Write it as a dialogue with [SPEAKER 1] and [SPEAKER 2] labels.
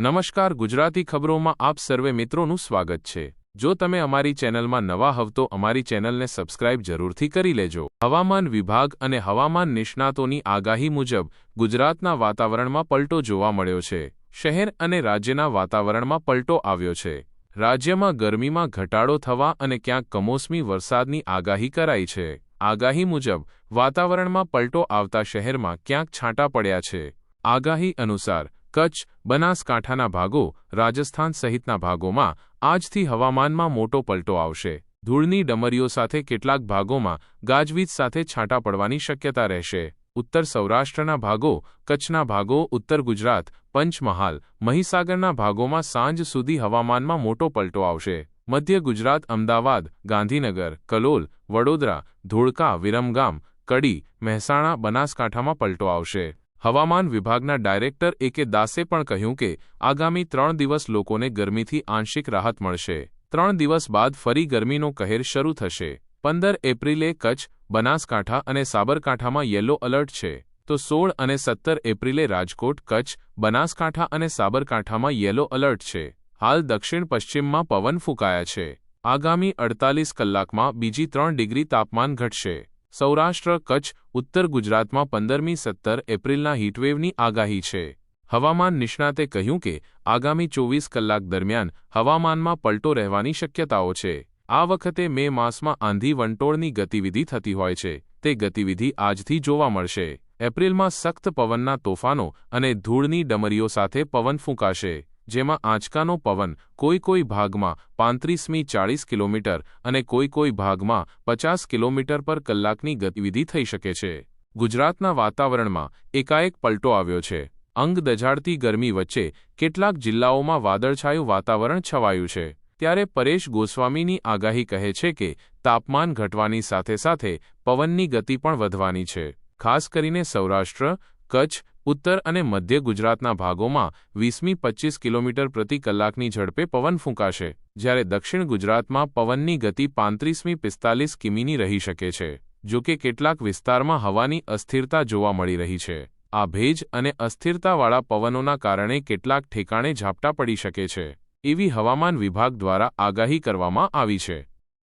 [SPEAKER 1] નમસ્કાર ગુજરાતી ખબરોમાં આપ સર્વે મિત્રોનું સ્વાગત છે. જો તમે અમારી ચેનલમાં નવા હવ તો અમારી ચેનલને સબસ્ક્રાઇબ જરૂરથી કરી લેજો. હવામાન વિભાગ અને હવામાન નિષ્ણાતોની આગાહી મુજબ ગુજરાતના વાતાવરણમાં પલટો જોવા મળ્યો છે. શહેર અને રાજ્યના વાતાવરણમાં પલટો આવ્યો છે. રાજ્યમાં ગરમીમાં ઘટાડો થવા અને ક્યાંક કમોસમી વરસાદની આગાહી કરાઈ છે. આગાહી મુજબ વાતાવરણમાં પલટો આવતા શહેરમાં ક્યાંક છાંટા પડ્યા છે. આગાહી અનુસાર કચ્છ, બનાસકાંઠાના ભાગો, રાજસ્થાન સહિતના ભાગોમાં આજથી હવામાનમાં મોટો પલટો આવશે. ધૂળની ડમરીઓ સાથે કેટલાક ભાગોમાં ગાજવીજ સાથે છાંટા પડવાની શક્યતા રહેશે. ઉત્તર સૌરાષ્ટ્રના ભાગો, કચ્છના ભાગો, ઉત્તર ગુજરાત, પંચમહાલ, મહીસાગરના ભાગોમાં સાંજ સુધી હવામાનમાં મોટો પલટો આવશે. મધ્ય ગુજરાત, અમદાવાદ, ગાંધીનગર, કલોલ, વડોદરા, ધોળકા, વિરમગામ, કડી, મહેસાણા, બનાસકાંઠામાં પલટો આવશે. હવામાન વિભાગના ડાયરેક્ટર એ કે દાસે પણ કહ્યું કે આગામી ત્રણ દિવસ લોકોને ગરમીથી આંશિક રાહત મળશે. ત્રણ દિવસ બાદ ફરી ગરમીનો કહેર શરૂ થશે. પંદર એપ્રિલે કચ્છ, બનાસકાંઠા અને સાબરકાંઠામાં યલો એલર્ટ છે. તો સોળ અને સત્તર એપ્રિલે રાજકોટ, કચ્છ, બનાસકાંઠા અને સાબરકાંઠામાં યલો એલર્ટ છે. હાલ દક્ષિણ પશ્ચિમમાં પવન ફૂંકાયા છે. આગામી અડતાલીસ કલાકમાં બીજી ત્રણ ડિગ્રી તાપમાન ઘટશે. સૌરાષ્ટ્ર, કચ્છ, ઉત્તર ગુજરાતમાં પંદરમી સત્તર એપ્રિલના હીટવેવની આગાહી છે. હવામાન નિષ્ણાતે કહ્યું કે, આગામી ચોવીસ કલાક દરમિયાન હવામાનમાં પલટો રહેવાની શક્યતાઓ છે. આ વખતે મે માસમાં આંધી વંટોળની ગતિવિધિ થતી હોય છે. તે ગતિવિધિ આજથી જોવા મળશે. એપ્રિલમાં સખ્ત પવનના તોફાનો અને ધૂળની ડમરીઓ સાથે પવન ફૂંકાશે. જેમાં આંચકાનો પવન કોઈ કોઈ ભાગમાં પાંત્રીસમી ચાળીસ કિલોમીટર અને કોઈ કોઈ ભાગમાં પચાસ કિલોમીટર પર કલાકની ગતિવિધિ થઈ શકે છે. ગુજરાતના વાતાવરણમાં એકાએક પલટો આવ્યો છે. અંગ દજાડતી ગરમી વચ્ચે કેટલાક જિલ્લાઓમાં વાદળછાયું વાતાવરણ છવાયું છે. ત્યારે પરેશ ગોસ્વામીની આગાહી કહે છે કે, તાપમાન ઘટવાની સાથે સાથે પવનની ગતિ પણ વધવાની છે. ખાસ કરીને સૌરાષ્ટ્ર, કચ્છ ઉત્તર અને મધ્ય ગુજરાતના ભાગોમાં વીસમી પચ્ચીસ કિલોમીટર પ્રતિ કલાકની ઝડપે પવન ફૂંકાશે, જ્યારે દક્ષિણ ગુજરાતમાં પવનની ગતિ પાંત્રીસમી પિસ્તાલીસ કિમીની રહી શકે છે જો કે કેટલાક વિસ્તારમાં હવાની અસ્થિરતા જોવા મળી રહી છે. આ ભેજ અને અસ્થિરતાવાળા પવનોના કારણે કેટલાક ઠેકાણે ઝાપટા પડી શકે છે, એવી હવામાન વિભાગ દ્વારા આગાહી કરવામાં આવી છે.